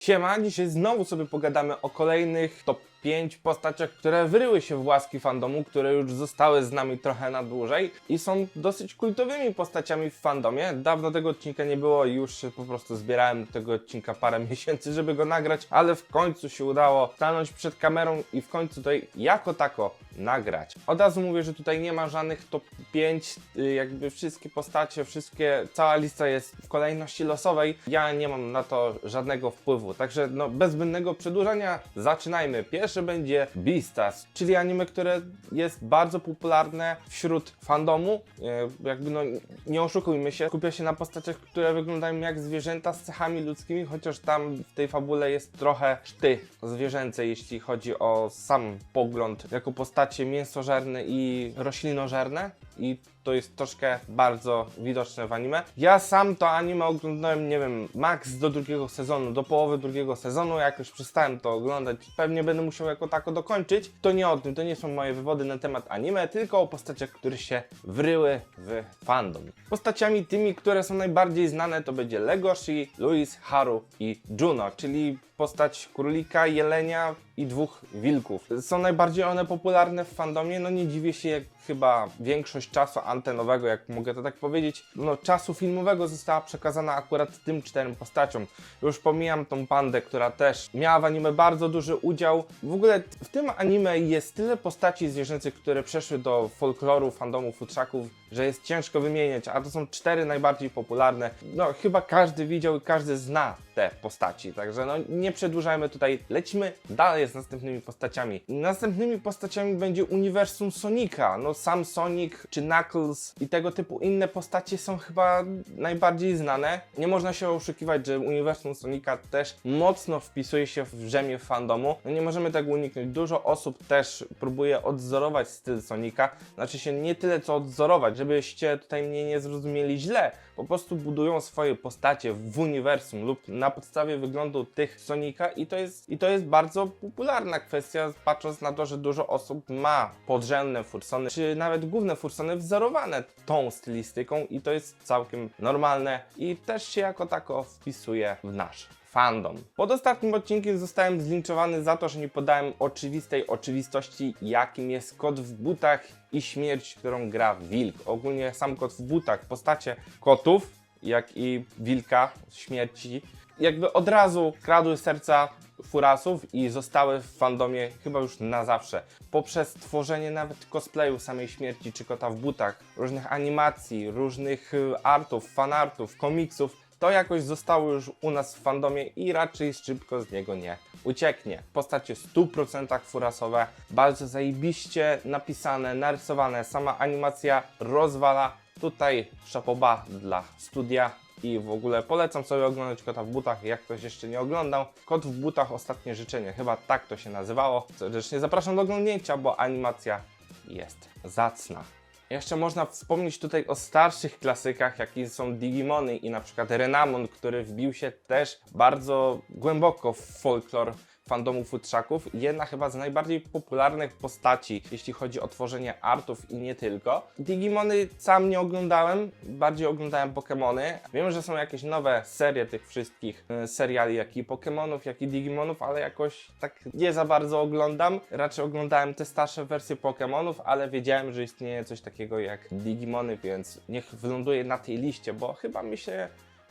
Siema, dzisiaj znowu sobie pogadamy o kolejnych top 5 postaciach, które wyryły się w łaski fandomu, które już zostały z nami trochę na dłużej i są dosyć kultowymi postaciami w fandomie. Dawno tego odcinka nie było i już się po prostu zbierałem do tego odcinka parę miesięcy, żeby go nagrać, ale w końcu się udało stanąć przed kamerą i w końcu tutaj jako tako nagrać. Od razu mówię, że tutaj nie ma żadnych top 5, y, jakby wszystkie postacie, wszystkie, cała lista jest w kolejności losowej. Ja nie mam na to żadnego wpływu, także no bez zbędnego przedłużania zaczynajmy. Pierwsze będzie Beastars, czyli anime, które jest bardzo popularne wśród fandomu. E, Jakby no nie oszukujmy się, skupia się na postaciach, które wyglądają jak zwierzęta z cechami ludzkimi, chociaż tam w tej fabule jest trochę szty zwierzęce, jeśli chodzi o sam pogląd jako postacie mięsożerne i roślinożerne i to jest troszkę bardzo widoczne w anime. Ja sam to anime oglądałem, nie wiem, max do drugiego sezonu, do połowy drugiego sezonu, jakoś przestałem to oglądać. Pewnie będę musiał jako tako dokończyć. To nie o tym, to nie są moje wywody na temat anime, tylko o postaciach, które się wryły w fandom. Postaciami tymi, które są najbardziej znane to będzie Legoshi, Luis, Haru i Juno, czyli postać królika, jelenia i dwóch wilków. Są najbardziej one popularne w fandomie, no nie dziwię się jak chyba większość czasu antenowego, jak mogę to tak powiedzieć, no czasu filmowego została przekazana akurat tym czterem postaciom. Już pomijam tą pandę, która też miała w anime bardzo duży udział. W ogóle w tym anime jest tyle postaci zwierzęcych, które przeszły do folkloru, fandomu, futrzaków, że jest ciężko wymieniać, a to są cztery najbardziej popularne. No chyba każdy widział i każdy zna te postaci, także no nie przedłużajmy tutaj, lecimy dalej z następnymi postaciami. Następnymi postaciami będzie uniwersum Sonika, no sam Sonic czy Knuckles i tego typu inne postacie są chyba najbardziej znane. Nie można się oszukiwać, że uniwersum Sonika też mocno wpisuje się w rzemię fandomu. No nie możemy tego uniknąć. Dużo osób też próbuje odzorować styl Sonika, znaczy się nie tyle co odzorować, żebyście tutaj mnie nie zrozumieli źle, po prostu budują swoje postacie w uniwersum lub na podstawie wyglądu tych Sonika i to jest, i to jest bardzo popularna kwestia, patrząc na to, że dużo osób ma podrzędne fursony, czy nawet główne fursony wzorowane tą stylistyką i to jest całkiem normalne i też się jako tako wpisuje w nasz fandom. Pod ostatnim odcinkiem zostałem zlinczowany za to, że nie podałem oczywistej oczywistości, jakim jest kot w butach i śmierć, którą gra wilk. Ogólnie sam kot w butach, postacie kotów, jak i wilka śmierci, jakby od razu kradły serca furasów i zostały w fandomie chyba już na zawsze. Poprzez tworzenie nawet cosplayu samej śmierci czy kota w butach, różnych animacji, różnych y, artów, fanartów, komiksów, to jakoś zostało już u nas w fandomie i raczej szybko z niego nie ucieknie. Postacie 100% furasowe, bardzo zajebiście napisane, narysowane, sama animacja rozwala. Tutaj szapoba dla studia i w ogóle polecam sobie oglądać Kota w butach, jak ktoś jeszcze nie oglądał. Kot w butach, ostatnie życzenie, chyba tak to się nazywało. Serdecznie zapraszam do oglądnięcia, bo animacja jest zacna. Jeszcze można wspomnieć tutaj o starszych klasykach, jakie są Digimony i na przykład Renamon, który wbił się też bardzo głęboko w folklor fandomu futrzaków. Jedna chyba z najbardziej popularnych postaci, jeśli chodzi o tworzenie artów i nie tylko. Digimony sam nie oglądałem, bardziej oglądałem Pokémony. Wiem, że są jakieś nowe serie tych wszystkich e, seriali, jak i Pokémonów, jak i Digimonów, ale jakoś tak nie za bardzo oglądam. Raczej oglądałem te starsze wersje Pokémonów, ale wiedziałem, że istnieje coś takiego jak Digimony, więc niech wyląduje na tej liście, bo chyba mi się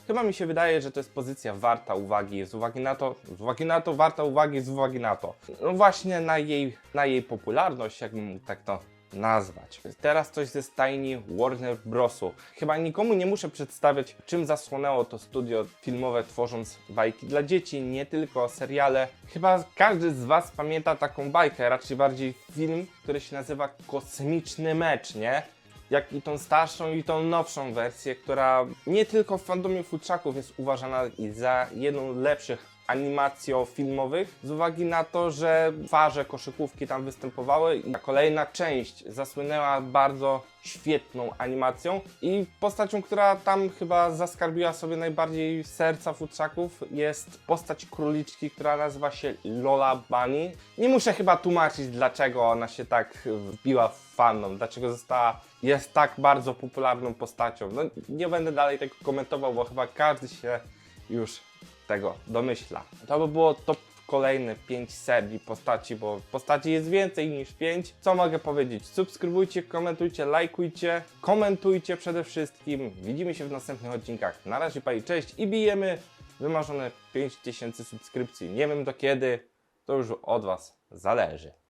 Chyba mi się wydaje, że to jest pozycja warta uwagi, z uwagi na to, z uwagi na to, warta uwagi, z uwagi na to. No właśnie na jej, na jej popularność, jakbym tak to nazwać. Teraz coś ze stajni Warner Brosu. Chyba nikomu nie muszę przedstawiać, czym zasłonęło to studio filmowe, tworząc bajki dla dzieci, nie tylko seriale. Chyba każdy z Was pamięta taką bajkę, raczej bardziej film, który się nazywa Kosmiczny Mecz, nie? Jak i tą starszą i tą nowszą wersję, która nie tylko w fandomie futrzaków jest uważana za jedną z lepszych animacjo-filmowych, z uwagi na to, że twarze koszykówki tam występowały i kolejna część zasłynęła bardzo świetną animacją i postacią, która tam chyba zaskarbiła sobie najbardziej serca futrzaków jest postać króliczki, która nazywa się Lola Bunny. Nie muszę chyba tłumaczyć, dlaczego ona się tak wbiła w fandom, dlaczego została, jest tak bardzo popularną postacią. No nie będę dalej tego komentował, bo chyba każdy się już tego domyśla. To by było top kolejne 5 serii postaci, bo postaci jest więcej niż 5. Co mogę powiedzieć? Subskrybujcie, komentujcie, lajkujcie, komentujcie przede wszystkim. Widzimy się w następnych odcinkach. Na razie, pani, cześć i bijemy wymarzone 5000 subskrypcji. Nie wiem do kiedy, to już od Was zależy.